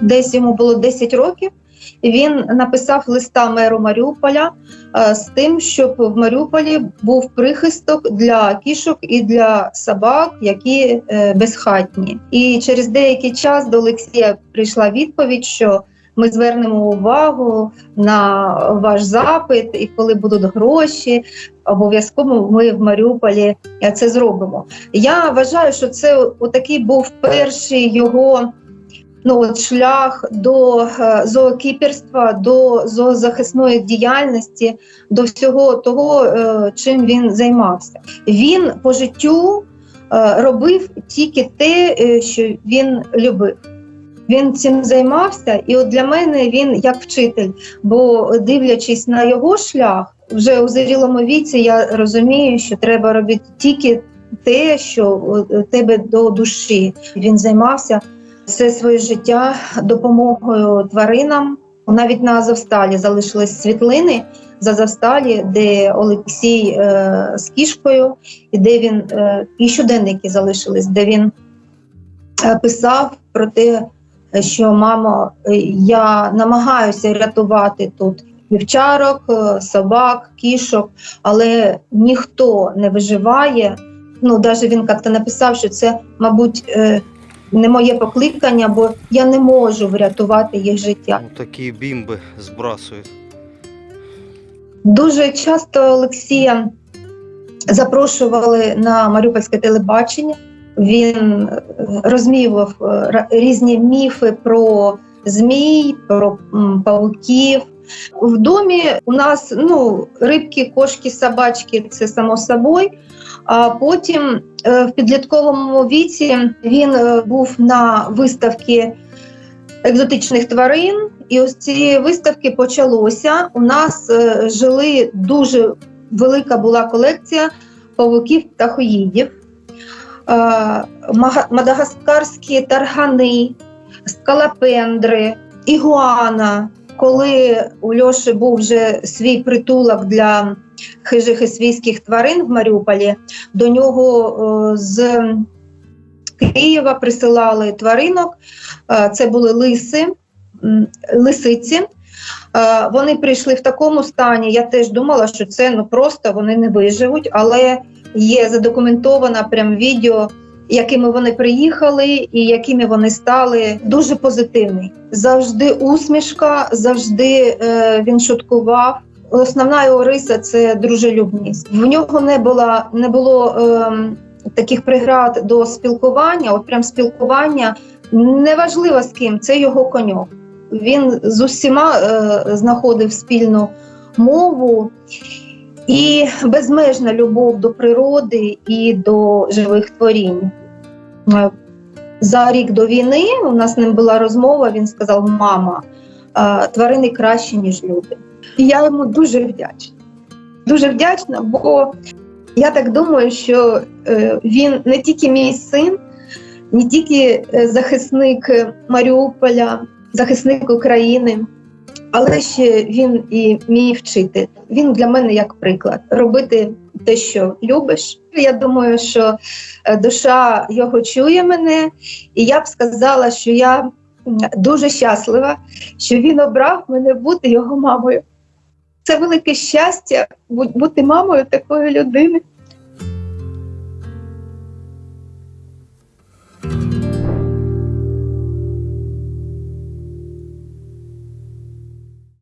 десь йому було 10 років. Він написав листа меру Маріуполя е, з тим, щоб в Маріуполі був прихисток для кішок і для собак, які е, безхатні. І через деякий час до Олексія прийшла відповідь, що ми звернемо увагу на ваш запит, і коли будуть гроші, обов'язково ми в Маріуполі е, це зробимо. Я вважаю, що це отакий був перший його ну, от шлях до е, зоокіперства, до зоозахисної діяльності, до всього того, е, чим він займався. Він по життю е, робив тільки те, що він любив. Він цим займався, і от для мене він як вчитель, бо дивлячись на його шлях, вже у зрілому віці я розумію, що треба робити тільки те, що тебе до душі. Він займався все своє життя допомогою тваринам. Навіть на Азовсталі залишились світлини з Азовсталі, де Олексій е, з кішкою, і де він е, і щоденники залишились, де він е, писав про те, що мамо, я намагаюся рятувати тут вівчарок, е, собак, кішок, але ніхто не виживає. Ну, навіть він як-то написав, що це, мабуть, е, не моє покликання, бо я не можу врятувати їх життя. Ну, такі бімби збрасують. Дуже часто Олексія запрошували на Маріупольське телебачення. Він е, розмівав е, різні міфи про змій, про павуків. В домі у нас ну, рибки, кошки, собачки це само собою. А потім в підлітковому віці він е, був на виставці екзотичних тварин, і ось цієї виставки почалося. У нас е, жили дуже велика була колекція павуків та хоїдів, е, мадагаскарські таргани, скалапендри, ігуана. Коли у Льоші був вже свій притулок для хижих і свійських тварин в Маріуполі, до нього е, з Києва присилали тваринок. Е, Це були лиси, лисиці. Е, Вони прийшли в такому стані. Я теж думала, що це ну просто вони не виживуть, але є задокументовано прям відео, якими вони приїхали і якими вони стали. Дуже позитивний. Завжди усмішка, завжди е, він шуткував. Основна його риса це дружелюбність. В нього не було, не було ем, таких преград до спілкування. От прям спілкування неважливо з ким, це його коньок. Він з усіма е, знаходив спільну мову і безмежна любов до природи і до живих творінь. Е, За рік до війни у нас з ним була розмова. Він сказав: Мама, е, тварини кращі, ніж люди. І я йому дуже вдячна. Дуже вдячна, бо я так думаю, що е, він не тільки мій син, не тільки е, захисник Маріуполя, захисник України, але ще він і мій вчитель. Він для мене як приклад робити те, що любиш. Я думаю, що е, душа його чує мене, і я б сказала, що я дуже щаслива, що він обрав мене бути його мамою. Це велике щастя бу- бути мамою такої людини.